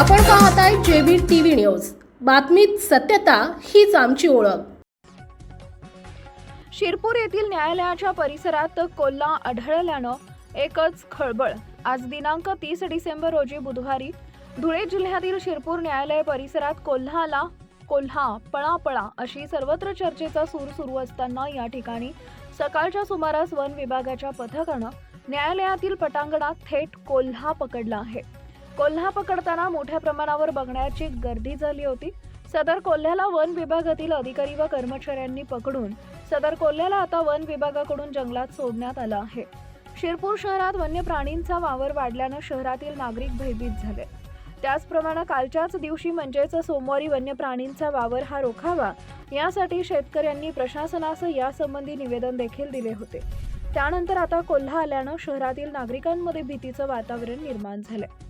आपण पाहत आहे जेबी टीव्ही न्यूज. बातमीत सत्यता हीच आमची ओळख. शिरपूर येथील न्यायालयाच्या परिसरात कोल्हा आढळल्यानं एकच खळबळ. आज दिनांक तीस डिसेंबर रोजी बुधवारी धुळे जिल्ह्यातील शिरपूर न्यायालय परिसरात कोल्हाला कोल्हा पळा पळा अशी सर्वत्र चर्चेचा सूर सुरू असताना या ठिकाणी सकाळच्या सुमारास वन विभागाच्या पथकानं न्यायालयातील पटांगणात थेट कोल्हा पकडला आहे. कोल्हा पकडताना मोठ्या प्रमाणावर बघण्याची गर्दी झाली होती. सदर कोल्ह्याला वन विभागातील अधिकारी व कर्मचाऱ्यांनी पकडून सदर कोल्ह्याला आता वन विभागाकडून जंगलात सोडण्यात आलं आहे. शिरपूर शहरात वन्य प्राणींचा वावर वाढल्यानं शहरातील नागरिक भयभीत झाले. त्याचप्रमाणे कालच्याच दिवशी म्हणजेच सोमवारी वन्य प्राणींचा वावर हा रोखावा यासाठी शेतकऱ्यांनी प्रशासनास यासंबंधी निवेदन देखील दिले होते. त्यानंतर आता कोल्हा आल्यानं शहरातील नागरिकांमध्ये भीतीचं वातावरण निर्माण झालंय.